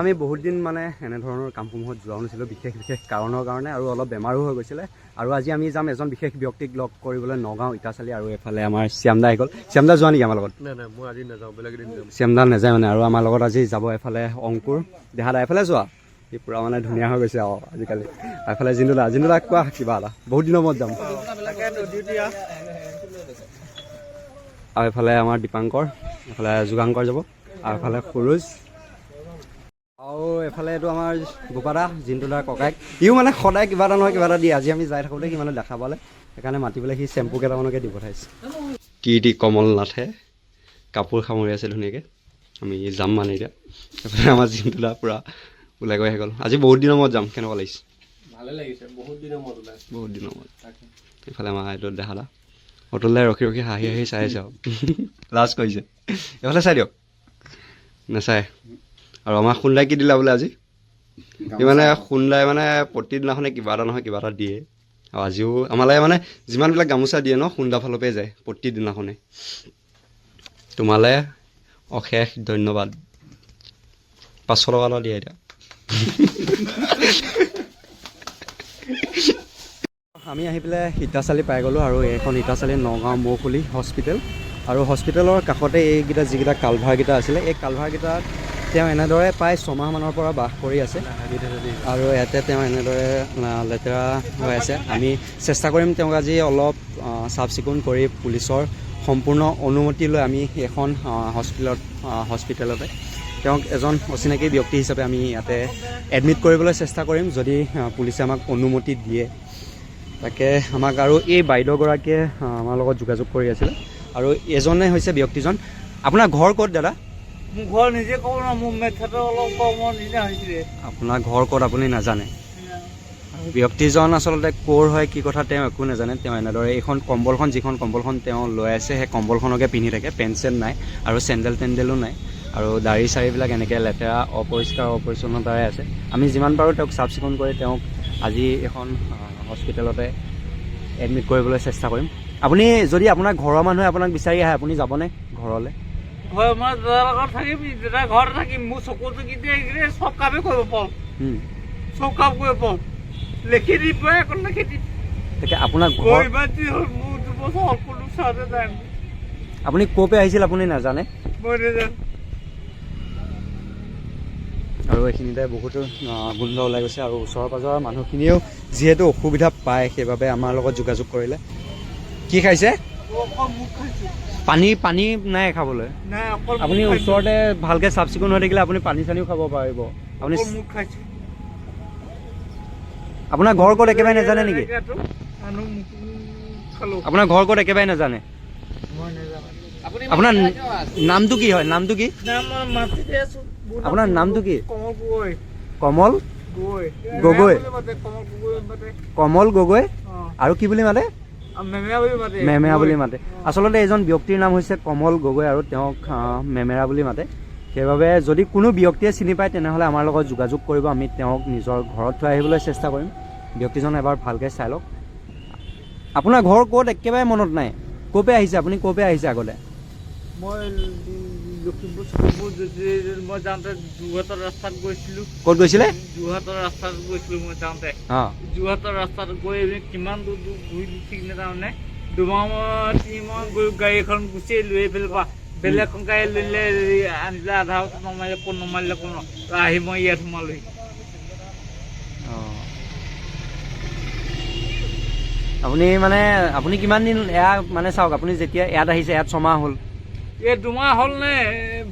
আমি বহুত দিন মানে এনেধৰণৰ কামসমূহত যোৱা নাছিলো বিশেষ বিশেষ কাৰণৰ কাৰণে আৰু অলপ বেমাৰো হৈ গৈছিলে আৰু আজি আমি যাম এজন বিশেষ ব্যক্তিক লগ কৰিবলৈ নগাঁও ইটাচালি আৰু এফালে আমাৰ শ্যামদা আহি গ'ল শ্যামদা যোৱা নেকি আমাৰ লগত মই আজি বেলেগ দিন শ্যামদা নাযায় মানে আৰু আমাৰ লগত আজি যাব এফালে অংকুৰ দেহাদা এফালে যোৱা সি পুৰা মানে ধুনীয়া হৈ গৈছে আৰু আজিকালি এফালে জিন্দুলা জিন্দুলা কোৱা কিবা এটা বহুত দিনৰ মূৰত যাম আৰু এফালে আমাৰ দীপাংকৰ এফালে যোগাংকৰ যাব আৰু এফালে সুৰুজ আৰু এফালে এইটো আমাৰ গোপাদা জিন্তুদাৰ ককায়েক ইও মানে সদায় কিবা এটা নহয় কিবা এটা দিয়ে আজি আমি যাই থাকোঁতে সি দেখা পালে সেইকাৰণে মাতি পেলাই সি চেম্পু কেইটামানকে দি পঠাইছে কীৰ্তি কমল নাথে কাপোৰ সামৰি আছে ধুনীয়াকৈ আমি যাম মানে এতিয়া এইফালে আমাৰ জিন্তুদা পূৰা ওলাই গৈ আহি গ'ল আজি বহুত দিনৰ মূৰত যাম কেনেকুৱা লাগিছে ভালে লাগিছে বহুত দিনৰ মূৰত ওলাই বহুত দিনৰ মূৰত এইফালে আমাৰ এইটো দেহাদা অটলাই ৰখি ৰখি হাঁহি হাঁহি চাই আছে আৰু লাজ কৰিছে এইফালে চাই দিয়ক নাচায় আৰু আমাৰ সোনদাই কি দিলে বোলে আজি সি মানে খুন্দাই মানে প্ৰতিদিনাখনে কিবা এটা নহয় কিবা এটা দিয়ে আৰু আজিও আমালৈ মানে যিমানবিলাক গামোচা দিয়ে ন সোনদা ফালৰ পৰাই যায় প্ৰতিদিনাখনে তোমালৈ অশেষ ধন্যবাদ পাঁচশ টকা এটা দিয়া এতিয়া আমি আহি পেলাই সীতাচালি পাই গ'লোঁ আৰু এইখন সীতাচালি নগাঁও মৌখুলি হস্পিটেল আৰু হস্পিটেলৰ কাষতে এইকেইটা যিকেইটা কালভাৰকেইটা আছিলে এই কালভাৰকেইটাত তেওঁ এনেদৰে প্ৰায় ছমাহমানৰ পৰা বাস কৰি আছে আৰু ইয়াতে তেওঁ এনেদৰে লেতেৰা হৈ আছে আমি চেষ্টা কৰিম তেওঁক আজি অলপ চাফ চিকুণ কৰি পুলিচৰ সম্পূৰ্ণ অনুমতি লৈ আমি এখন হস্পিটেলত হস্পিটেলতে তেওঁক এজন অচিনাকি ব্যক্তি হিচাপে আমি ইয়াতে এডমিট কৰিবলৈ চেষ্টা কৰিম যদি পুলিচে আমাক অনুমতি দিয়ে তাকে আমাক আৰু এই বাইদেউগৰাকীয়ে আমাৰ লগত যোগাযোগ কৰি আছিলে আৰু এজনে হৈছে ব্যক্তিজন আপোনাৰ ঘৰ ক'ত দাদা ঘৰ নিজে ক'ব নোৱাৰোঁ মোৰ মেথেটো অলপ কমৰ নিচিনা হৈছিলে আপোনাৰ ঘৰ ক'ত আপুনি নাজানে ব্যক্তিজন আচলতে ক'ৰ হয় কি কথা তেওঁ একো নাজানে তেওঁ এনেদৰে এইখন কম্বলখন যিখন কম্বলখন তেওঁ লৈ আছে সেই কম্বলখনকে পিন্ধি থাকে পেণ্ট চেণ্ট নাই আৰু চেণ্ডেল তেণ্ডেলো নাই আৰু দাড়ি চাৰিবিলাক এনেকৈ লেতেৰা অপৰিষ্কাৰ অপৰিচ্ছন্নতাৰে আছে আমি যিমান পাৰোঁ তেওঁক চাফ চিকুণ কৰি তেওঁক আজি এখন হস্পিটেলতে এডমিট কৰিবলৈ চেষ্টা কৰিম আপুনি যদি আপোনাৰ ঘৰৰ মানুহে আপোনাক বিচাৰি আহে আপুনি যাবনে ঘৰলৈ মই ঘৰত থাকিম দেউতা ঘৰত থাকিম মোৰ চকুটো কেতিয়া এইকেইটা চব কামেই কৰিব পাৰোঁ চব কাম কৰিব পাৰোঁ লিখি দি পাই অকল লিখি দিম তাকে আপোনাৰ ইমান হ'ল মোৰ দুবছৰ হ'ল কোনো চাওঁতে নাই আপুনি ক'ৰ পৰা আহিছিল আপুনি নাজানে মই নাজানো আৰু এইখিনিতে বহুতো গোন্ধ ওলাই গৈছে আৰু ওচৰৰ পাঁজৰৰ মানুহখিনিয়েও যিহেতু অসুবিধা পায় সেইবাবে আমাৰ লগত যোগাযোগ কৰিলে কি খাইছে পানী পানী নাই খাবলৈ আপুনি ওচৰতে ভালকৈ চাফ চিকুণ হৈ থাকিলে আপুনি পানী চানীও খাব পাৰিব আপুনি আপোনাৰ ঘৰ ক'ত একেবাৰে নাজানে নেকি আপোনাৰ ঘৰ ক'ত একেবাৰে নাজানে আপোনাৰ নামটো কি হয় নামটো কি আপোনাৰ নামটো কি কমল গগৈ কমল গগৈ আৰু কি বুলি মাতে মেমেৰা বুলি মাতে আচলতে এজন ব্যক্তিৰ নাম হৈছে কমল গগৈ আৰু তেওঁক মেমেৰা বুলি মাতে সেইবাবে যদি কোনো ব্যক্তিয়ে চিনি পায় তেনেহ'লে আমাৰ লগত যোগাযোগ কৰিব আমি তেওঁক নিজৰ ঘৰত থৈ আহিবলৈ চেষ্টা কৰিম ব্যক্তিজন এবাৰ ভালকৈ চাই লওক আপোনাৰ ঘৰ ক'ত একেবাৰে মনত নাই ক'ৰ পৰা আহিছে আপুনি ক'ৰ পৰা আহিছে আগতে মই লখিমপুৰ যদি মই যাওঁতে যোৰহাটৰ ৰাস্তাত গৈছিলোঁ ক'ত গৈছিলে যোৰহাটৰ ৰাস্তাত গৈছিলোঁ মই যাওঁতে যোৰহাটৰ ৰাস্তাত গৈ আমি কিমান দূৰ দূৰ ঘূৰি ঠিক তাৰমানে দুমাহত মই গৈ গাড়ী এখন গুচি আহিলোঁ এইফালৰ পৰা বেলেগ এখন গাড়ী ল'লে আনিলে আধা নমাৰিলে কোন নমাৰিলে কোন আহি মই ইয়াত সোমালোহি আপুনি মানে আপুনি কিমান দিন এয়া মানে চাওক আপুনি যেতিয়া ইয়াত আহিছে ইয়াত ছমাহ হ'ল এই দুমাহ হ'লনে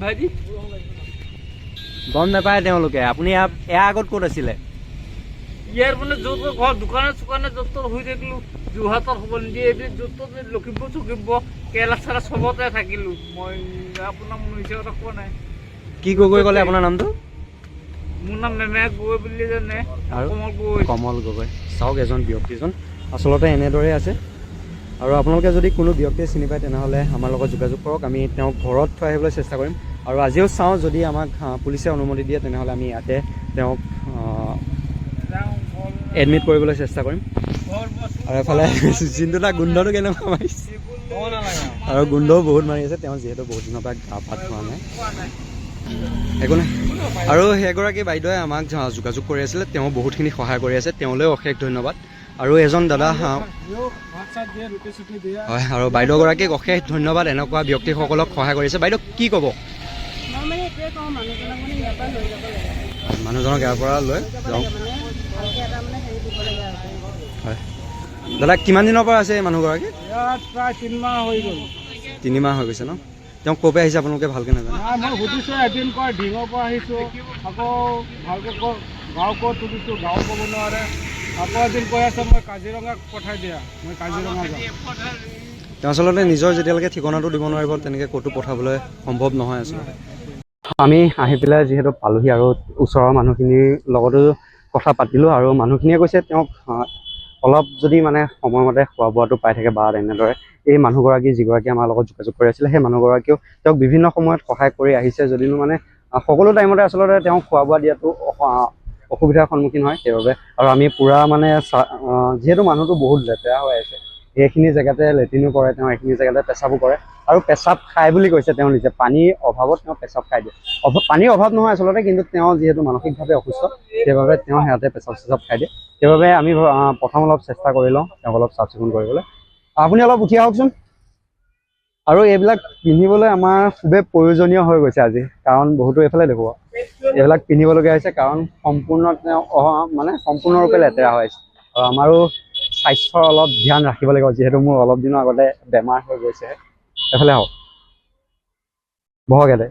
ভাইটি গম নাপায় তেওঁলোকে আপুনি ইয়াৰ আগত ক'ত আছিলে ইয়াৰ মানে য'ত ঘৰ দোকানে চোকানে য'ত ত'ত শুই থাকিলোঁ যোৰহাটত হ'ব নিদিয়ে এদিন য'ত ত'ত লখিমপুৰ চখিমপুৰ কেৰেলা চেলা চবতে থাকিলোঁ মই আপোনাক মোৰ কথা কোৱা নাই কি গগৈ ক'লে আপোনাৰ নামটো মোৰ নাম মেমে গগৈ বুলি জানে কমল গগৈ কমল গগৈ চাওক এজন ব্যক্তিজন আচলতে এনেদৰে আছে আৰু আপোনালোকে যদি কোনো ব্যক্তিয়ে চিনি পায় তেনেহ'লে আমাৰ লগত যোগাযোগ কৰক আমি তেওঁক ঘৰত থৈ আহিবলৈ চেষ্টা কৰিম আৰু আজিও চাওঁ যদি আমাক পুলিচে অনুমতি দিয়ে তেনেহ'লে আমি ইয়াতে তেওঁক এডমিট কৰিবলৈ চেষ্টা কৰিম আৰু এফালে যোনটো এটা গোন্ধটো কেনেকুৱা মাৰিছে আৰু গোন্ধও বহুত মাৰি আছে তেওঁ যিহেতু বহুত দিনৰ পৰা গা ভাত খোৱা নাই একো নাই আৰু সেইগৰাকী বাইদেৱে আমাক যোগাযোগ কৰি আছিলে তেওঁ বহুতখিনি সহায় কৰি আছে তেওঁলৈও অশেষ ধন্যবাদ আৰু এজন দাদা হয় আৰু বাইদেউগৰাকীক অশেষ ধন্যবাদ এনেকুৱা ব্যক্তিসকলক সহায় কৰিছে বাইদেউ কি ক'ব মানুহজনক ইয়াৰ পৰা লৈ যাওঁ হয় দাদা কিমান দিনৰ পৰা আছে এই মানুহগৰাকী তিনিমাহ হৈ গৈছে ন তেওঁ ক'ৰ পৰা আহিছে আপোনালোকে ভালকৈ নাজানে সুধিছোঁ এদিন কয় ডিঙৰ পৰা আহিছোঁ আকৌ ভালকৈ গাঁও ক'ত সুধিছোঁ গাঁও ক'ব নোৱাৰে আচলতে নিজৰ যেতিয়ালৈকে ঠিকনাটো দিব নোৱাৰিব তেনেকৈ ক'তো পঠাবলৈ সম্ভৱ নহয় আচলতে আমি আহি পেলাই যিহেতু পালোহি আৰু ওচৰৰ মানুহখিনিৰ লগতো কথা পাতিলোঁ আৰু মানুহখিনিয়ে কৈছে তেওঁক অলপ যদি মানে সময়মতে খোৱা বোৱাটো পাই থাকে বা তেনেদৰে এই মানুহগৰাকী যিগৰাকী আমাৰ লগত যোগাযোগ কৰি আছিলে সেই মানুহগৰাকীয়েও তেওঁক বিভিন্ন সময়ত সহায় কৰি আহিছে যদিও মানে সকলো টাইমতে আচলতে তেওঁক খোৱা বোৱা দিয়াটো অসুবিধাৰ সন্মুখীন হয় সেইবাবে আৰু আমি পুৰা মানে যিহেতু মানুহটো বহুত লেতেৰা হৈ আছে সেইখিনি জেগাতে লেট্ৰিনো কৰে তেওঁ এইখিনি জেগাতে পেচাবো কৰে আৰু পেচাব খায় বুলি কৈছে তেওঁ নিজে পানীৰ অভাৱত তেওঁ পেচাব খাই দিয়ে পানীৰ অভাৱ নহয় আচলতে কিন্তু তেওঁ যিহেতু মানসিকভাৱে অসুস্থ সেইবাবে তেওঁ সিহঁতে পেচাব চেচাব খাই দিয়ে সেইবাবে আমি প্ৰথম অলপ চেষ্টা কৰি লওঁ তেওঁক অলপ চাফ চিকুণ কৰিবলৈ আপুনি অলপ উঠি আহকচোন আৰু এইবিলাক পিন্ধিবলৈ আমাৰ খুবেই প্ৰয়োজনীয় হৈ গৈছে আজি কাৰণ বহুতো এইফালে দেখোঁ এইবিলাক পিন্ধিবলগীয়া হৈছে কাৰণ সম্পূৰ্ণ মানে সম্পূৰ্ণৰূপে লেতেৰা হৈ আছে আৰু আমাৰো স্বাস্থ্যৰ অলপ ধ্যান ৰাখিব লাগিব যিহেতু মোৰ অলপ দিনৰ আগতে বেমাৰ হৈ গৈছে এফালে হওক বহকেলে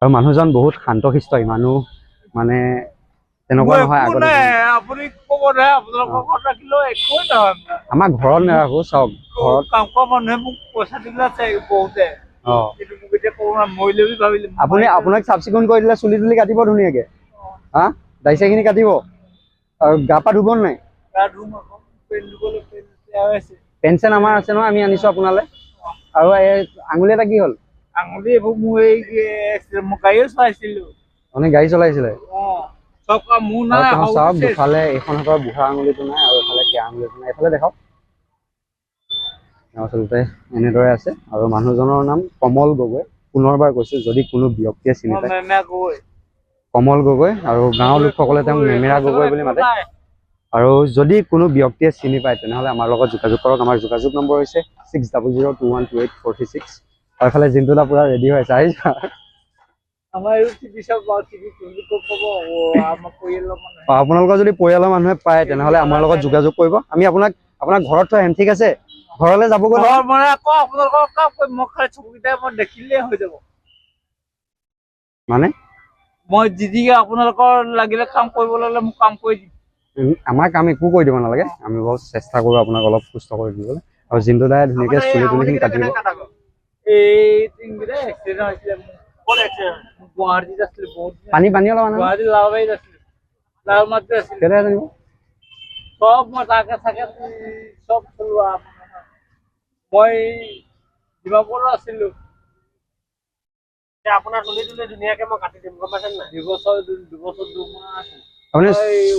আৰু মানুহজন বহুত শান্ত খিষ্ট ইমানো মানে তেনেকুৱা নহয় আগতে আমাৰ ঘৰত নেৰাখো চাওক ঘৰত মানুহে মোক পইচা দিবলৈ বহুতে আপুনি আপোনাক চাফ চিকুণ কৰি দিলে চুলি তুলি কাটিব ধুনীয়াকে হা দাইছাখিনি কাটিব আৰু গা পা ধুব নাই পেন আমাৰ আছে নহয় আমি আনিছো আপোনালে আৰু আঙুলি এটা কি হল আঙুলি মানে গাড়ী চলাইছিলে এইখন হাতৰ বুঢ়া আঙুলিটো নাই আৰু এফালে কেয়া আঙুলিটো নাই এইফালে দেখাওক তেওঁ আচলতে এনেদৰে আছে আৰু মানুহজনৰ নাম কমল গগৈ পুনৰবাৰ কৈছোঁ যদি কোনো ব্যক্তিয়ে চিনি পায় কমল গগৈ আৰু গাঁৱৰ লোকসকলে তেওঁক মেমেৰা গগৈ বুলি মাতে আৰু যদি কোনো ব্যক্তিয়ে চিনি পায় তেনেহ'লে আমাৰ লগত যোগাযোগ কৰক আমাৰ যোগাযোগ নম্বৰ হৈছে six double zero' two one two eight forty six আৰু এফালে জিন্তুদা পূৰা ৰেডি হৈ আছে আপোনালোকৰ যদি পৰিয়ালৰ মানুহে পায় তেনেহ'লে আমাৰ লগত যোগাযোগ কৰিব আমি আপোনাক আপোনাৰ ঘৰত থোৱা হেম ঠিক আছে ঘৰলৈ যাব গৈ মানে আকৌ আপোনালোকক কাক কয় মোক খালি চকুকেইটাই মই দেখিলে হৈ যাব মানে মই যি যি আপোনালোকৰ লাগিলে কাম কৰিব লাগিলে মোক কাম কৰি দিম আমাৰ কাম একো কৰি দিব নালাগে আমি বাৰু চেষ্টা কৰোঁ আপোনাক অলপ সুস্থ কৰি দিবলৈ আৰু জিন্তু দাই ধুনীয়াকৈ চুলি তুলিখিনি কাটিব পানী পানী অলপ চব মই তাকে থাকে চব চলোৱা মই ডিমাপুৰ আছিলো আপোনাৰ তুলি তুলি ধুনীয়াকে কাটি দিম গম পাইছে নাই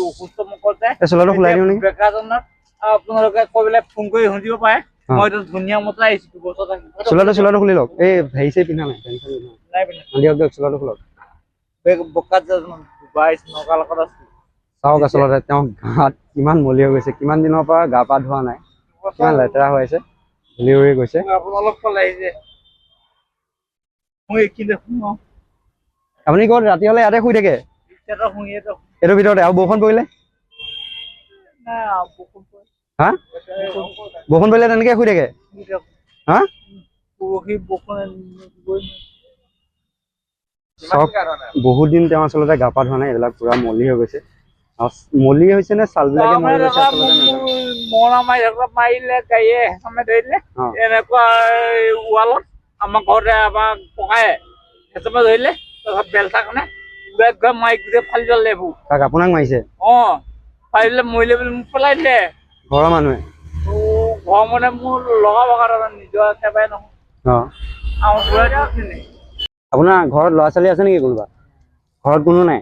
অসুস্থ মুখত ধুনীয়া মতে আহিছো দুবছৰত আহিছো চোলাটো খুলি লওক এই হেৰি চাই পিন্ধা নাই নাই দিয়ক দিয়ক চোলাটো খুলক বকাত বাইছ নগাৰ চাওক আচলতে তেওঁ গাত কিমান মলি হৈ গৈছে কিমান দিনৰ পৰা গা পা ধোৱা নাই কিমান লেতেৰা হৈ আছে লেউৰি গৈছে আপুনি ক'ত ৰাতি হ'লে ইয়াতে শুই থাকে এইটো ভিতৰতে আৰু বৰষুণ পৰিলে হা বৰষুণ পৰিলে তেনেকে শুই থাকে হা বহুত দিন তেওঁ আচলতে গা পা ধোৱা নাই এইবিলাক পুৰা মলি হৈ গৈছে মলি হইছে না সাল লাগে মলি হইছে মোনা মাই একটা মাইলে গায়ে সামনে ধইলে হ্যাঁ। এনেকুৱা ওয়ালত আমাৰ ঘৰতে আমাৰ পকায়ে এসমে ধৰিলে তাৰপিছত বেলটা কাৰণে বেগ গৈ মাইক গোটেই ফালি ল'লে এইবোৰ তাক আপোনাক মাৰিছে অঁ ফালি ল'লে মৰিলে বুলি মোক পেলাই দিলে ঘৰৰ মানুহে ঘৰৰ মানে মোৰ লগা বগা নিজৰ একেবাৰে নহয় অঁ আপোনাৰ ঘৰত ল'ৰা ছোৱালী আছে নেকি কোনোবা ঘৰত কোনো নাই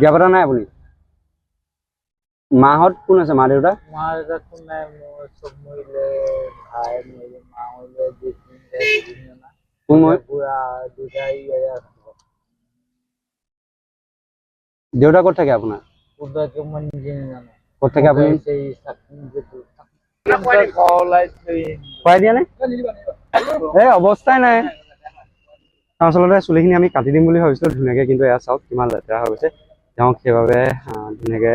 বিয়া পতা নাই আপুনি মাহত কোন আছে মা দেউতা মা দেউতা ক'ত থাকে আপোনাৰ ক'ত থাকে আপুনি খুৱাই দিয়া নে এই অৱস্থাই নাই আচলতে চুলিখিনি আমি কাটি দিম বুলি ভাবিছিলো ধুনীয়াকে কিন্তু এয়া চাওক কিমান লেতেৰা হৈ গৈছে তেওঁক সেইবাবে ধুনীয়াকে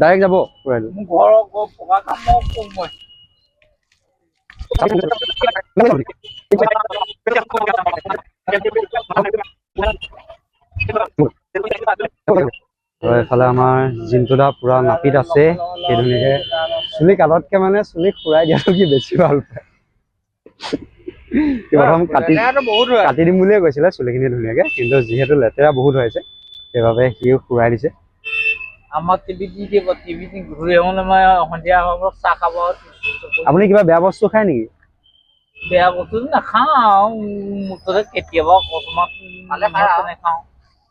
ডাইৰেক্ট যাব ঘৰৰ পকা কাম কম মই এইফালে আমাৰ জিনটোদা পুৰা নাপিত আছে সেই ধুনীয়াকে চুলি কালতকে মানে চুলি খুৰাই দিয়াটো কি বেছি ভাল পায় প্ৰথম কাটি কাটি দিম বুলিয়ে কৈছিলে চুলিখিনি ধুনীয়াকে কিন্তু যিহেতু লেতেৰা বহুত হৈছে সেইবাবে সিও খুৰাই দিছে আমাকে বিদিকে বতি বিদিন ঘুরে হলে মা হন্ডিয়া আমরা চা আপনি কিবা বেয়া বস্তু খায় নেকি বেয়া বস্তু নাখাওঁ মুঠতে কেতিয়াবা অকণমান খালে নাখাওঁ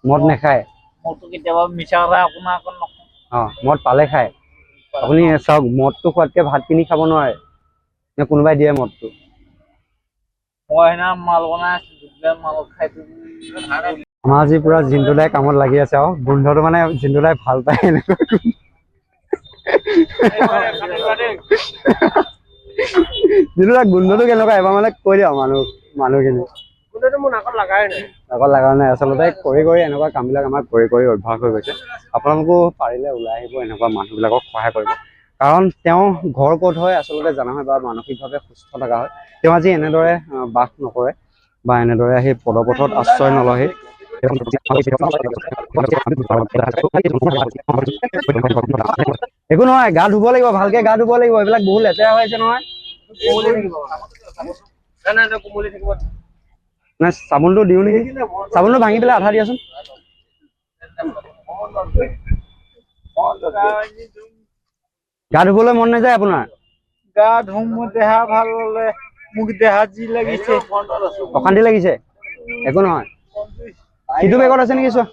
মদ নাখায় মদটো কেতিয়াবা মিছা কথা আপোনাৰ অকণ নকওঁ অঁ মদ পালে খায় আপুনি চাওক মদটো খোৱাতকৈ ভাত কিনি খাব নোৱাৰে নে কোনোবাই দিয়ে মদটো মই সেইদিনা মাল বনাই আছিলোঁ মাল খাই আমাৰ আজি পুৰা জিন্দুলাই কামত লাগি আছে আৰু গোন্ধটো মানে জিন্দুলাই ভাল পায় গোন্ধটো কেনেকুৱা এবাৰ মানে কৈ দিয়া মানুহ মানুহখিনি অকল লগা নাই আচলতে কৰি কৰি এনেকুৱা কামবিলাক আমাৰ কৰি কৰি অভ্যাস হৈ গৈছে আপোনালোকো পাৰিলে ওলাই আহিব এনেকুৱা মানুহবিলাকক সহায় কৰিব কাৰণ তেওঁ ঘৰ ক'ত হয় আচলতে জনা হয় বা মানসিকভাৱে সুস্থ থকা হয় তেওঁ আজি এনেদৰে বাস নকৰে বা এনেদৰে আহি পদপথত আশ্ৰয় নলয়হি একো নহয় গা ধুব লাগিব ভালকে গা ধুব লাগিব এইবিলাক বহুত লেতেৰা হৈ আছে নহয় নাই চাবোনটো দিওঁ নেকি চাবোনটো ভাঙি পেলাই আধা দিয়াচোন গা ধুবলৈ মন নাযায় আপোনাৰ গা ধুম দেহা ভাল হলে মোক দেহা যি লাগিছে অশান্তি লাগিছে একো নহয় সিটো বেগত আছে নেকি চোৱা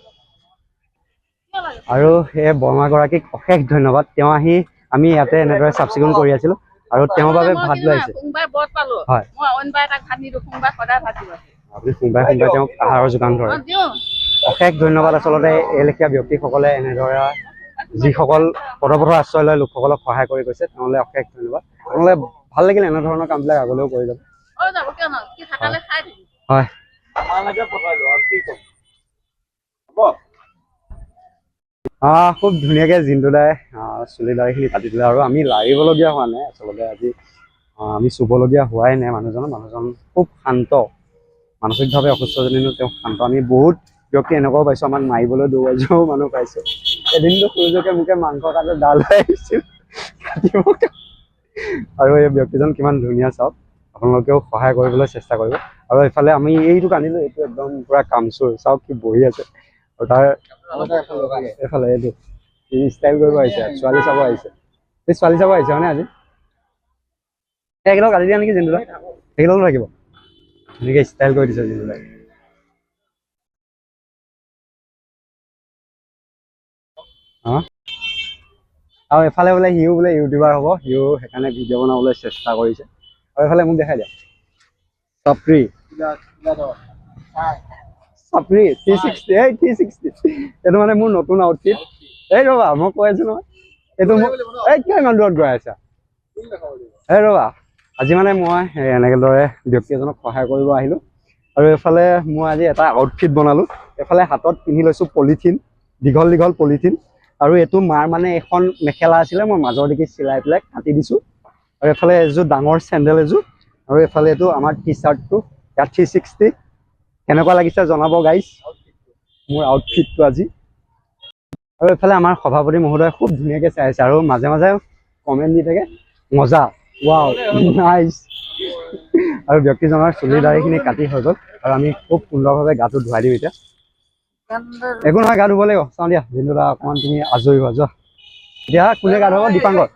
আৰু সেই বৰমাগৰাকীক অশেষ ধন্যবাদ তেওঁ আহি আমি ইয়াতে এনেদৰে চাফ চিকুণ কৰি আছিলোঁ আৰু তেওঁৰ বাবে ভাত লৈ আছে সোমবাৰে সোমবাৰে তেওঁক আহাৰৰ যোগান ধৰে অশেষ ধন্যবাদ আচলতে এই লেখীয়া ব্যক্তিসকলে এনেদৰে যিসকল পদপথৰ আশ্ৰয় লয় লোকসকলক সহায় কৰি গৈছে তেওঁলৈ অশেষ ধন্যবাদ তেওঁলৈ ভাল লাগিল এনেধৰণৰ কামবিলাক আগলৈও কৰি যাব হয় খুব ধুনীয়াকে জিন্তু দাই চুলি দাইখিনি কাটি দিলে আৰু আমি লাৰিবলগীয়া হোৱা নাই আচলতে আজি আমি চুবলগীয়া হোৱাই নাই মানুহজন মানুহজন খুব শান্ত মানসিকভাৱে অসুস্থ তেওঁ শান্ত আমি বহুত ব্যক্তি এনেকুৱাও পাইছোঁ আমাক মাৰিবলৈ দৌৰাইছেও মানুহ পাইছোঁ এদিনতো সূৰ্যকে মোকে মাংস কাটে ডাল আহিছিল আৰু এই ব্যক্তিজন কিমান ধুনীয়া চাওক আপোনালোকেও সহায় কৰিবলৈ চেষ্টা কৰিব আৰু এইফালে আমি এইটো কানিলোঁ এইটো একদম পূৰা কামচোৰ চাওক কি বহি আছে এফালে ষ্টাইল ছোৱালী চাব আহিছে ছোৱালী চাব আহিছে আৰু এফালে বোলে সিও বোলে ইউটিউবাৰ হ'ব সিও সেইকাৰণে ভিডিও বনাবলৈ চেষ্টা কৰিছে আৰু এফালে মোক দেখাই দিয়া চাপৰি চাপৰি থ্ৰী ছিক্সটি এই থ্ৰী ছিক্সটি এইটো মানে মোৰ নতুন আউটফিট এই ৰ'বা মই কৈ আছো নহয় এইটো মোক এই কিয় ইমান দূৰত গৈ আছা এই ৰ'বা আজি মানে মই এনেদৰে ব্যক্তি এজনক সহায় কৰিব আহিলোঁ আৰু এইফালে মই আজি এটা আউটফিট বনালোঁ এইফালে হাতত পিন্ধি লৈছোঁ পলিথিন দীঘল দীঘল পলিথিন আৰু এইটো মাৰ মানে এখন মেখেলা আছিলে মই মাজৰ দিকে চিলাই পেলাই কাটি দিছোঁ আৰু এইফালে এযোৰ ডাঙৰ চেণ্ডেল এযোৰ আৰু এইফালে এইটো আমাৰ টি শ্বাৰ্টটো ইয়াত থ্ৰী ছিক্সটি কেনেকুৱা লাগিছে জনাব গাইজ মোৰ আউটফিটটো আজি আৰু এইফালে আমাৰ সভাপতি মহোদয় খুব ধুনীয়াকে চাই আছে আৰু মাজে মাজে কমেণ্ট দি থাকে মজা ৱাও নাইচ আৰু ব্যক্তিজনৰ চুলি দাৰিখিনি কাটি হৈ গ'ল আৰু আমি খুব সুন্দৰভাৱে গাটো ধুৱাই দিওঁ এতিয়া একো নহয় গা ধুব লাগিব চাওঁ দিয়া জিন্দু দা অকণমান তুমি আজৰি হোৱা যোৱা এতিয়া কোনে গা ধুব দীপাংগত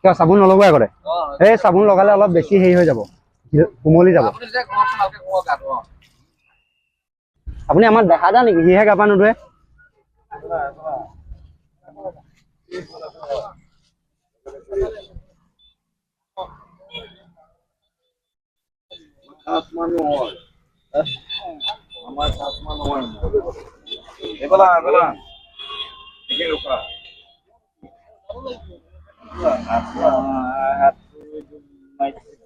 কিয় চাবোন নলগোৱা আগতে এই চাবোন লগালে অলপ বেছি হেৰি হৈ যাব ঘুমলি যাব আপুনি আমাৰ দেখা যা নেকি সিহে গাবা নুধুৱে আত্মা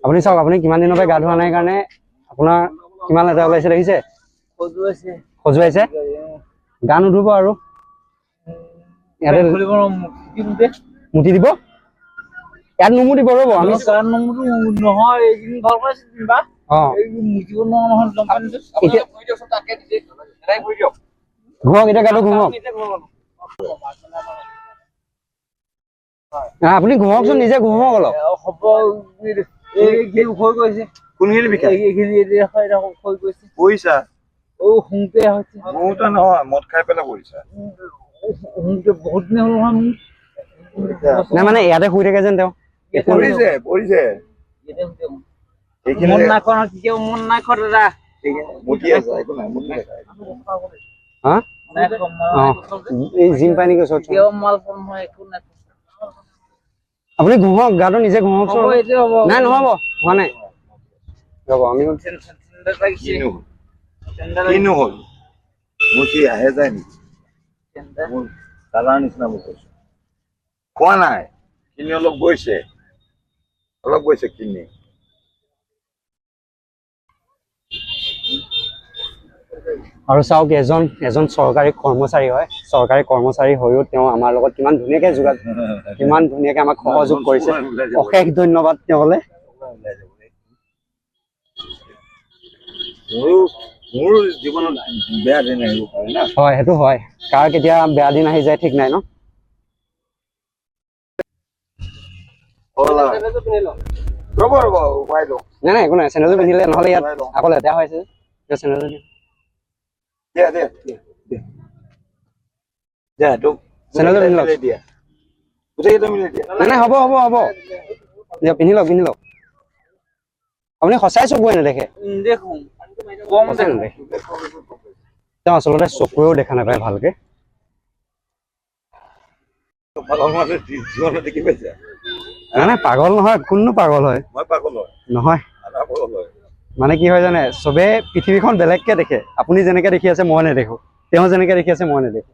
আপুনি চাওক আপুনি কিমান দিনৰ পৰা গা ধোৱা নাই কাৰণে আপোনাৰ কিমান লেতেৰা ওলাইছে দেখিছে খজুৱাইছে গা নুধুব আৰু ইয়াতে মুঠি দিব ইয়াত নুমু দিব ৰব আমি ঘূৰক এতিয়া গাটো ঘূৰক আপুনি ঘঁহকচোন নিজে ঘঁহক অলপ বিষাই খাই পেলাই পৰিছা শুংতে বহুত নহয় মানে ইয়াতে শুই থাকে যেন তেওঁ পৰিছে পৰিছে মন নাই কেতিয়াও মন নাই কৰা জিম পাই নেকি ওচৰত মাল ফল মই একো নাই আপুনি ঘঁহক গাটো নিজে ঘঁহক নাই নহ'ব হোৱা নাই যাব আমি কিনো হ'ল মোৰ কি আহে যায় নেকি মোৰ নিচিনা মোক কৈছো খোৱা নাই কিনি অলপ গৈছে অলপ গৈছে কিনি আৰু চাওক এজন এজন চৰকাৰী কৰ্মচাৰী হয় চৰকাৰী কৰ্মচাৰী হৈও তেওঁ আমাৰ লগত কিমান ধুনীয়াকৈ যোগা কিমান ধুনীয়াকৈ আমাক সহযোগ কৰিছে অশেষ ধন্যবাদ তেওঁলৈ হয় সেইটো হয় কাৰ কেতিয়া বেয়া দিন আহি যায় ঠিক নাই ন ৰ'ব ৰ'ব নাই নাই একো নাই চেণ্ডেলযোৰ পিন্ধিলে নহ'লে ইয়াত অকল এটা হৈ চেণ্ডেলযোৰ দে দে দে দে তো চেনেলটো পিন্ধি লওক দিয়া গোটেইকেইটা মিলাই দিয়া নাই হ'ব হ'ব হ'ব দিয়ক পিন্ধি লওক পিন্ধি লওক আপুনি সঁচাই চকুৰে নেদেখে তেওঁ আচলতে চকুৰেও দেখা নাপায় ভালকে নাই নাই পাগল নহয় কোননো পাগল হয় মই পাগল হয় নহয় মানে কি হয় জানে চবে পৃথিৱীখন বেলেগকে দেখে আপুনি যেনেকে দেখি আছে মই নেদেখো তেওঁ যেনেকে দেখি আছে মই নেদেখো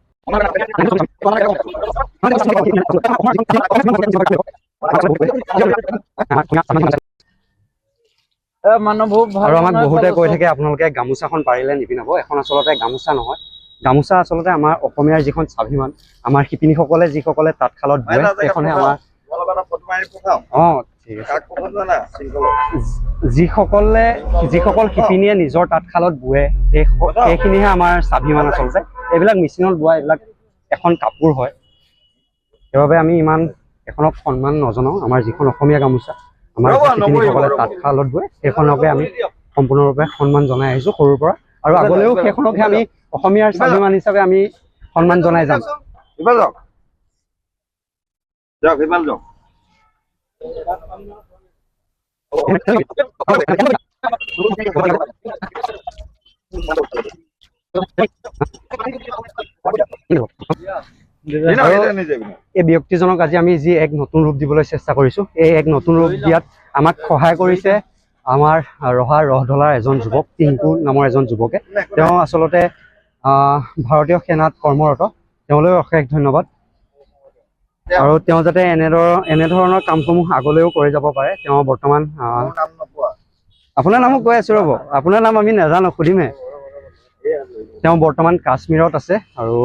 বহুতে কৈ থাকে আপোনালোকে গামোচাখন পাৰিলে নিপিন্ধাব এখন আচলতে গামোচা নহয় গামোচা আচলতে আমাৰ অসমীয়াৰ যিখন স্বাভিমান আমাৰ শিপিনীসকলে যিসকলে তাঁতশালত বয় আমাৰ অ যিসকলে যিসকল শিপিনীয়ে নিজৰ তাঁতশালত বোৱে সেইখিনিহে আমাৰ স্বাভিমান আচলতে এইবিলাক মেচিনত বোৱা এইবিলাক এখন কাপোৰ হয় সেইবাবে আমি ইমান এখনক সন্মান নজনাওঁ আমাৰ যিখন অসমীয়া গামোচা আমাৰ তাঁতশালত বোৱে সেইখনকে আমি সম্পূৰ্ণৰূপে সন্মান জনাই আহিছোঁ সৰুৰ পৰা আৰু আগলৈও সেইখনকে আমি অসমীয়াৰ স্বাভিমান হিচাপে আমি সন্মান জনাই যাম যাওক এই ব্যক্তিজনক আজি আমি যি এক নতুন ৰূপ দিবলৈ চেষ্টা কৰিছো এই এক নতুন ৰূপ দিয়াত আমাক সহায় কৰিছে আমাৰ ৰহা ৰহ ঢলাৰ এজন যুৱক টিংকু নামৰ এজন যুৱকে তেওঁ আচলতে ভাৰতীয় সেনাত কৰ্মৰত তেওঁলৈ অশেষ ধন্যবাদ আৰু তেওঁ যাতে এনেদৰ এনেধৰণৰ কামসমূহ আগলৈও কৰি যাব পাৰে তেওঁ বৰ্তমান আপোনাৰ নামো কৈ আছো ৰ'ব আপোনাৰ নাম আমি নাজানো সুধিমে তেওঁ বৰ্তমান কাশ্মীৰত আছে আৰু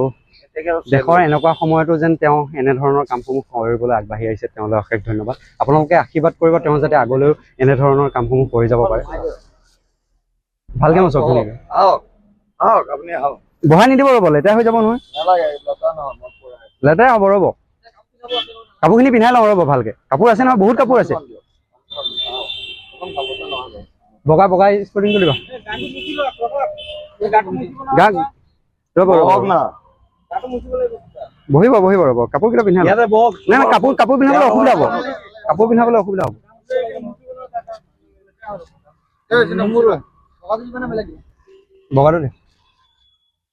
দেশৰ এনেকুৱা সময়তো যেন তেওঁ এনেধৰণৰ কামসমূহ কৰিবলৈ আগবাঢ়ি আহিছে তেওঁলৈ অশেষ ধন্যবাদ আপোনালোকে আশীৰ্বাদ কৰিব তেওঁ যাতে আগলৈও এনেধৰণৰ কামসমূহ কৰি যাব পাৰে ভালকে মই চকু বহাই নিদিব ৰ'ব লেতেৰা হৈ যাব নহয় লেতেৰা হ'ব ৰ'ব কাপোৰখিনি পিন্ধাই লওঁ ৰ'ব ভালকে কাপোৰ আছে নহয় বহুত কাপোৰ আছে বগা বগা স্পৰ্টিং কৰিবা ৰ'ব বহিব বহিব ৰ'ব কাপোৰ কেইটা পিন্ধা নাই নাই কাপোৰ কাপোৰ পিন্ধাবলৈ অসুবিধা হ'ব কাপোৰ পিন্ধাবলৈ অসুবিধা হ'ব বগাটো দে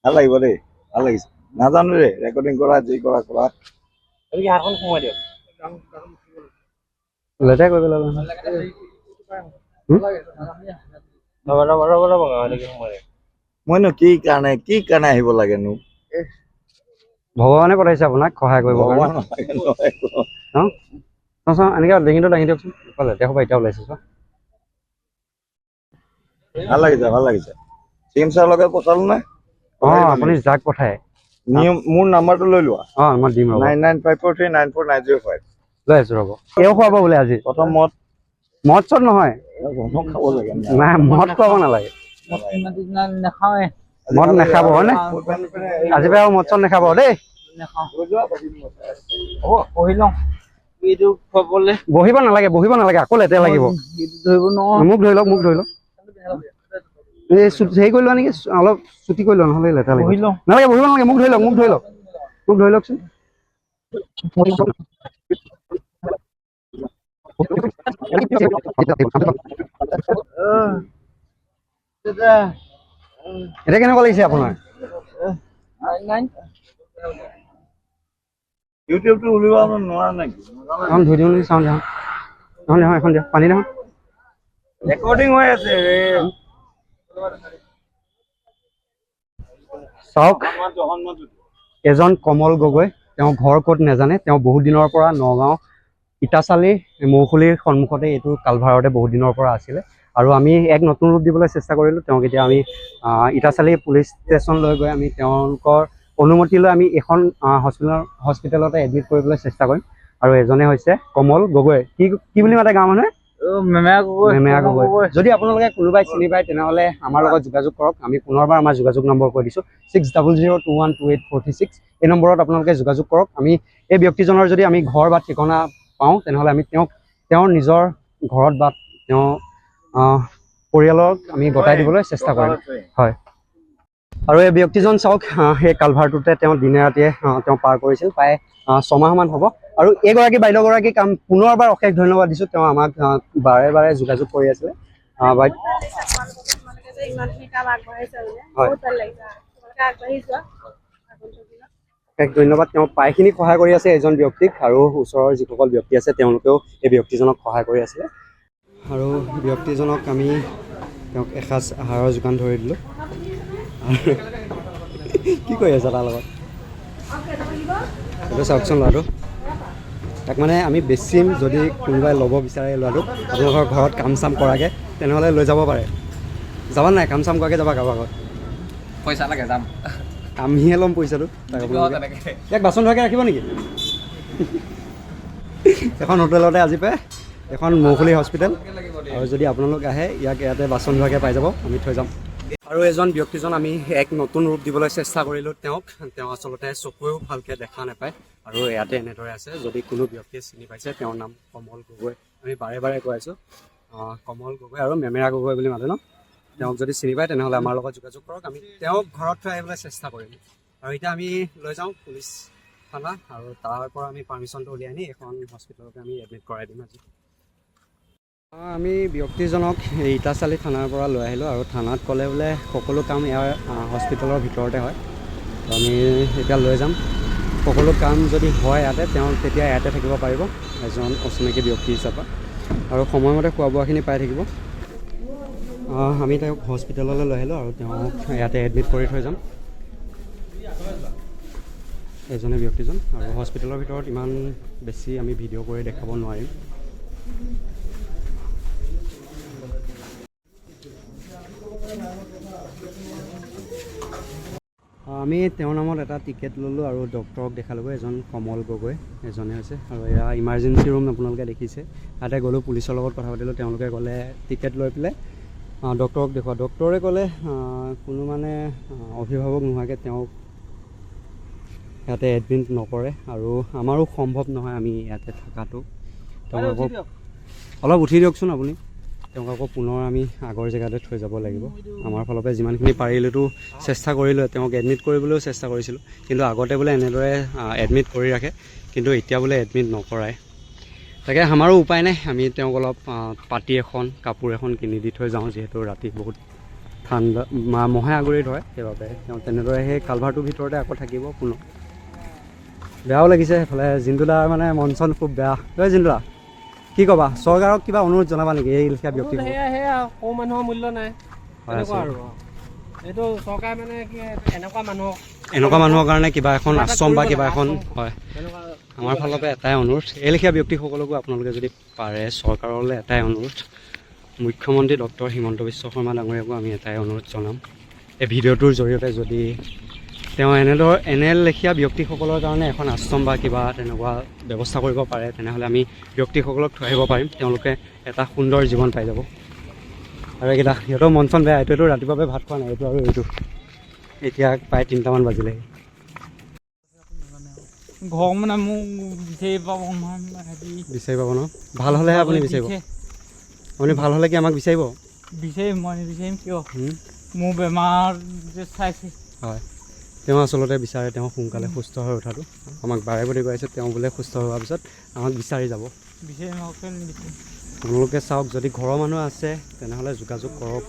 ভাল লাগিব দেই ভাল লাগিছে নাজানো দেই ৰেকৰ্ডিং কৰা যি কৰা কৰা তুমি কি হারখন সময় দিও লজা কই গেল ৰবা ৰবা ৰবা ৰবা গাঁৱলৈকে সোমাই মইনো কি কাৰণে কি কাৰণে আহিব লাগেনো ভগৱানে পঠাইছে আপোনাক সহায় কৰিব চাওঁ এনেকৈ ডিঙিটো দাঙি দিয়কচোন পালে এতিয়া সোপা এতিয়া ওলাইছে চোৱা ভাল লাগিছে ভাল লাগিছে চিম চাৰ পঠালো নে অঁ আপুনি যাক পঠায় মোৰ নাম্বাৰটো লৈ লোৱা অঁ মই nine nine five four three nine four nine zero' five ৰ'ব এওঁ খুৱাব বোলে আজি প্ৰথম মদ মদ চদ নহয় মদ খুৱাব নালাগে নাখাওঁৱে আজিৰ পৰা মদ চদ নাখাব দেই বহিব নালাগে বহিব নালাগে আকৌ লেতেৰা লাগিব মোক ধৰি লওক মোক ধৰি লওক হেৰি কৰি লোৱা নেকি অলপ চুটি কৰি লোৱা নহ'লে মোক ধৰি লওক মোক ধৰি লওক মোক ধৰি লওকচোন এতিয়া কেনেকুৱা লাগিছে আপোনাৰ ইউটিউবটো উলিয়াব এখন ধুই দিওঁ চাওঁ যাওঁ নহ'লে এখন দিয়ক পানী নহয় ৰেকৰ্ডিং হৈ আছে চাওক এজন কমল গগৈ তেওঁ ঘৰ ক'ত নেজানে তেওঁ বহুত দিনৰ পৰা নগাঁও ইটাচালি মৌসুলীৰ সন্মুখতে এইটো কালভাৰতে বহুত দিনৰ পৰা আছিলে আৰু আমি এক নতুন ৰূপ দিবলৈ চেষ্টা কৰিলোঁ তেওঁক এতিয়া আমি ইটাচালি পুলিচ ষ্টেচন লৈ গৈ আমি তেওঁলোকৰ অনুমতি লৈ আমি এখন হস্পিটেল হস্পিটেলতে এডমিট কৰিবলৈ চেষ্টা কৰিম আৰু এজনে হৈছে কমল গগৈ কি কি বুলি মাতে গাঁৱৰ মানুহে যদি আপোনালোকে কোনোবাই চিনি পায় তেনেহ'লে আমাৰ লগত যোগাযোগ কৰক আমি পুনৰবাৰ আমাৰ যোগাযোগ নম্বৰ কৈ দিছোঁ six double zero' two one two eight forty six এই নম্বৰত আপোনালোকে যোগাযোগ কৰক আমি এই ব্যক্তিজনৰ যদি আমি ঘৰ বা ঠিকনা পাওঁ তেনেহ'লে আমি তেওঁক তেওঁৰ নিজৰ ঘৰত বা তেওঁ পৰিয়ালক আমি গতাই দিবলৈ চেষ্টা কৰিম হয় আৰু এই ব্যক্তিজন চাওক সেই কালভাৰটোতে তেওঁ দিনে ৰাতিয়ে তেওঁ পাৰ কৰিছিল প্ৰায় ছমাহমান হ'ব আৰু এইগৰাকী বাইদেউগৰাকীক পুনৰবাৰ অশেষ ধন্যবাদ দিছোঁ তেওঁ আমাক বাৰে বাৰে যোগাযোগ কৰি আছিলে এক ধন্যবাদ তেওঁ প্ৰায়খিনি সহায় কৰি আছে এজন ব্যক্তিক আৰু ওচৰৰ যিসকল ব্যক্তি আছে তেওঁলোকেও এই ব্যক্তিজনক সহায় কৰি আছিলে আৰু ব্যক্তিজনক আমি তেওঁক এসাঁজ আহাৰৰ যোগান ধৰি দিলোঁ কি কৰি আছে তাৰ লগত চাওকচোন ল'ৰাটো তাক মানে আমি বেচিম যদি কোনোবাই ল'ব বিচাৰে ল'ৰাটোক আপোনালোকৰ ঘৰত কাম চাম কৰাকৈ তেনেহ'লে লৈ যাব পাৰে যাবা নাই কাম চাম কৰাকৈ যাবা কাৰোবাৰ ঘৰত পইচা লাগে যাম আমিহে ল'ম পইচাটো ইয়াক বাচন ধোৱাকৈ ৰাখিব নেকি এখন হোটেলতে আজি পায় এখন মৌখুলি হস্পিটেল আৰু যদি আপোনালোক আহে ইয়াক ইয়াতে বাচন ধোৱাকৈ পাই যাব আমি থৈ যাম আৰু এজন ব্যক্তিজন আমি এক নতুন ৰূপ দিবলৈ চেষ্টা কৰিলোঁ তেওঁক তেওঁ আচলতে চকুৱেও ভালকৈ দেখা নাপায় আৰু ইয়াতে এনেদৰে আছে যদি কোনো ব্যক্তিয়ে চিনি পাইছে তেওঁৰ নাম কমল গগৈ আমি বাৰে বাৰে কৈ আছোঁ কমল গগৈ আৰু মেমেৰা গগৈ বুলি মাতে ন তেওঁক যদি চিনি পায় তেনেহ'লে আমাৰ লগত যোগাযোগ কৰক আমি তেওঁক ঘৰত থৈ আহিবলৈ চেষ্টা কৰিম আৰু এতিয়া আমি লৈ যাওঁ পুলিচ থানা আৰু তাৰ পৰা আমি পাৰ্মিশ্যনটো উলিয়াই আনি এখন হস্পিটেলকে আমি এডমিট কৰাই দিম আজি আমি ব্যক্তিজনক ইটাচালি থানাৰ পৰা লৈ আহিলোঁ আৰু থানাত ক'লে বোলে সকলো কাম ইয়াৰ হস্পিটেলৰ ভিতৰতে হয় তো আমি এতিয়া লৈ যাম সকলো কাম যদি হয় ইয়াতে তেওঁ তেতিয়া ইয়াতে থাকিব পাৰিব এজন অচিনাকি ব্যক্তি হিচাপে আৰু সময়মতে খোৱা বোৱাখিনি পাই থাকিব আমি তেওঁক হস্পিটেললৈ লৈ আহিলোঁ আৰু তেওঁক ইয়াতে এডমিট কৰি থৈ যাম এজনে ব্যক্তিজন আৰু হস্পিটেলৰ ভিতৰত ইমান বেছি আমি ভিডিঅ' কৰি দেখাব নোৱাৰিম আমি তেওঁৰ নামত এটা টিকেট ল'লোঁ আৰু ডক্টৰক দেখালোঁগৈ এজন কমল গগৈ এজনে হৈছে আৰু এয়া ইমাৰ্জেঞ্চি ৰুম আপোনালোকে দেখিছে তাতে গ'লোঁ পুলিচৰ লগত কথা পাতিলোঁ তেওঁলোকে ক'লে টিকেট লৈ পেলাই ডক্টৰক দেখুৱা ডক্টৰে ক'লে কোনো মানে অভিভাৱক নোহোৱাকৈ তেওঁক ইয়াতে এডমিট নকৰে আৰু আমাৰো সম্ভৱ নহয় আমি ইয়াতে থকাটো তেওঁলোকক অলপ উঠি দিয়কচোন আপুনি তেওঁক পুনৰ আমি আগৰ জেগাতে থৈ যাব লাগিব আমাৰ ফালৰ পৰা যিমানখিনি পাৰিলেতো চেষ্টা কৰিলোঁ তেওঁক এডমিট কৰিবলৈও চেষ্টা কৰিছিলোঁ কিন্তু আগতে বোলে এনেদৰে এডমিট কৰি ৰাখে কিন্তু এতিয়া বোলে এডমিট নকৰাই তাকে আমাৰো উপায় নাই আমি তেওঁক অলপ পাতি এখন কাপোৰ এখন কিনি দি থৈ যাওঁ যিহেতু ৰাতি বহুত ঠাণ্ডা মহে আগুৰি ধৰে সেইবাবে তেওঁ তেনেদৰে সেই কালভাৰটোৰ ভিতৰতে আকৌ থাকিব পুনৰ বেয়াও লাগিছে সেইফালে জিন্দুলাৰ মানে মন চন খুব বেয়া হয় জিন্দুলা কি কবা চৰকাৰক কিবা অনুৰোধ জনাবা নেকি এই লিখা ব্যক্তি কৌ মানুহৰ মূল্য নাই এইটো চৰকাৰে মানে কি এনেকুৱা মানুহক এনেকুৱা মানুহৰ কাৰণে কিবা এখন আশ্ৰম বা কিবা এখন হয় আমাৰ ফালৰ পৰা এটাই অনুৰোধ এই লেখীয়া ব্যক্তিসকলকো আপোনালোকে যদি পাৰে চৰকাৰলৈ এটাই অনুৰোধ মুখ্যমন্ত্ৰী ডক্টৰ হিমন্ত বিশ্ব শৰ্মা ডাঙৰীয়াকো আমি এটাই অনুৰোধ জনাম এই ভিডিঅ'টোৰ জৰিয়তে যদি তেওঁ এনেদৰে এনে লেখীয়া ব্যক্তিসকলৰ কাৰণে এখন আশ্ৰম বা কিবা তেনেকুৱা ব্যৱস্থা কৰিব পাৰে তেনেহ'লে আমি ব্যক্তিসকলক থৈ আহিব পাৰিম তেওঁলোকে এটা সুন্দৰ জীৱন পাই যাব আৰু এইকেইটা সিহঁতৰ মন চন বেয়া এইটোতো ৰাতিপুৱাই ভাত খোৱা নাই এইটো আৰু এইটো এতিয়া প্ৰায় তিনিটামান বাজিলে ঘৰ ভাল হ'লেহে আপুনি বিচাৰিব আপুনি ভাল হ'লে কি আমাক বিচাৰিব বিচাৰিম মই নিবিচাৰিম কিয় মোৰ বেমাৰ হয় তেওঁ আচলতে বিচাৰে তেওঁ সোনকালে সুস্থ হৈ উঠাটো আমাক বাৰে বাৰে কৈ আছে তেওঁ বোলে সুস্থ হোৱাৰ পিছত আমাক বিচাৰি যাব আপোনালোকে চাওক যদি ঘৰৰ মানুহ আছে তেনেহ'লে যোগাযোগ কৰক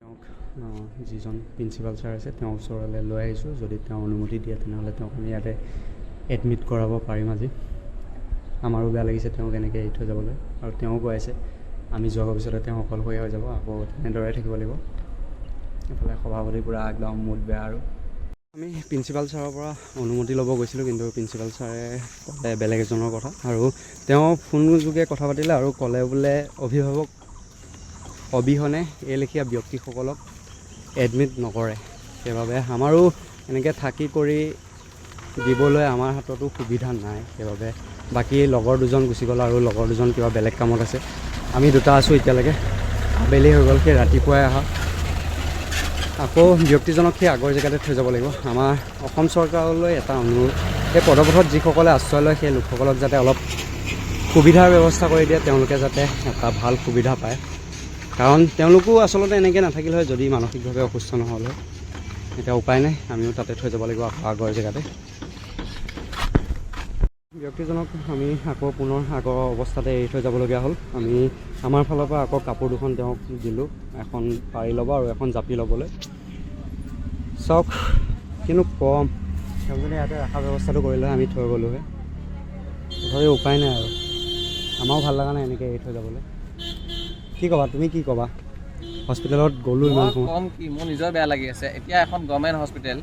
তেওঁক যিজন প্ৰিঞ্চিপাল ছাৰ আছে তেওঁৰ ওচৰলৈ লৈ আহিছোঁ যদি তেওঁ অনুমতি দিয়ে তেনেহ'লে তেওঁক আমি ইয়াতে এডমিট কৰাব পাৰিম আজি আমাৰো বেয়া লাগিছে তেওঁক এনেকৈ এৰি থৈ যাবলৈ আৰু তেওঁ কৈ আছে আমি যোৱাৰ পিছতে তেওঁ অকলশৰীয়া হৈ যাব আকৌ তেনেদৰে থাকিব লাগিব এইফালে সভাপতি পূৰা একদম মুড বেয়া আৰু আমি প্ৰিঞ্চিপাল ছাৰৰ পৰা অনুমতি ল'ব গৈছিলোঁ কিন্তু প্ৰিঞ্চিপাল ছাৰে ক'লে বেলেগ এজনৰ কথা আৰু তেওঁ ফোন যোগে কথা পাতিলে আৰু ক'লে বোলে অভিভাৱক অবিহনে এই লেখীয়া ব্যক্তিসকলক এডমিট নকৰে সেইবাবে আমাৰো এনেকৈ থাকি কৰি দিবলৈ আমাৰ হাততো সুবিধা নাই সেইবাবে বাকী লগৰ দুজন গুচি গ'ল আৰু লগৰ দুজন কিবা বেলেগ কামত আছে আমি দুটা আছোঁ এতিয়ালৈকে আবেলি হৈ গ'ল সেই ৰাতিপুৱাই অহা আকৌ ব্যক্তিজনক সেই আগৰ জেগাতে থৈ যাব লাগিব আমাৰ অসম চৰকাৰলৈ এটা অনুৰোধ এই পদপথত যিসকলে আশ্ৰয় লয় সেই লোকসকলক যাতে অলপ সুবিধাৰ ব্যৱস্থা কৰি দিয়ে তেওঁলোকে যাতে এটা ভাল সুবিধা পায় কাৰণ তেওঁলোকো আচলতে এনেকৈ নাথাকিল হয় যদি মানসিকভাৱে অসুস্থ নহ'ল হয় এতিয়া উপায় নাই আমিও তাতে থৈ যাব লাগিব আকৌ আগৰ জেগাতে ব্যক্তিজনক আমি আকৌ পুনৰ আগৰ অৱস্থাতে এৰি থৈ যাবলগীয়া হ'ল আমি আমাৰ ফালৰ পৰা আকৌ কাপোৰ দুখন তেওঁক দিলোঁ এখন পাৰি ল'ব আৰু এখন জাপি ল'বলৈ চাওক কিন্তু কম তেওঁ যদি ইয়াতে ৰখা ব্যৱস্থাটো কৰিলেহে আমি থৈ গ'লোহে তথাপি উপায় নাই আৰু আমাৰো ভাল লগা নাই এনেকৈ এৰি থৈ যাবলৈ কি ক'বা তুমি কি ক'বা হস্পিটেলত গ'লোঁ ইমান কম কি মোৰ নিজৰ বেয়া লাগি আছে এতিয়া এখন গভৰ্ণমেণ্ট হস্পিটেল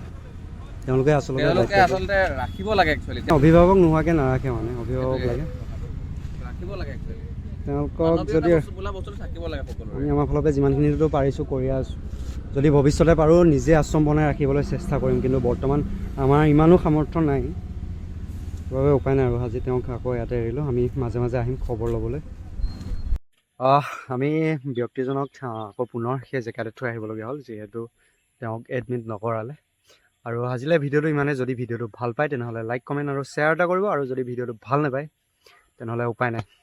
তেওঁলোকে আচলতে ৰাখিব লাগে অভিভাৱক নোহোৱাকৈ নাৰাখে মানে অভিভাৱক লাগে ৰাখিব লাগে তেওঁলোকক যদি আমি আমাৰ ফালৰ পৰা যিমানখিনিতো পাৰিছোঁ কৰি আছোঁ যদি ভৱিষ্যতে পাৰোঁ নিজে আশ্ৰম বনাই ৰাখিবলৈ চেষ্টা কৰিম কিন্তু বৰ্তমান আমাৰ ইমানো সামৰ্থ্য নাই বাবে উপায় নাই আৰু আজি তেওঁক আকৌ ইয়াতে এৰিলোঁ আমি মাজে মাজে আহিম খবৰ ল'বলৈ আমি ব্যক্তিজনক আকৌ পুনৰ সেই জেগাতে থৈ আহিবলগীয়া হ'ল যিহেতু তেওঁক এডমিট নকৰালে আৰু আজিলৈ ভিডিঅ'টো ইমানেই যদি ভিডিঅ'টো ভাল পায় তেনেহ'লে লাইক কমেণ্ট আৰু শ্বেয়াৰ এটা কৰিব আৰু যদি ভিডিঅ'টো ভাল নাপায় তেনেহ'লে উপায় নাই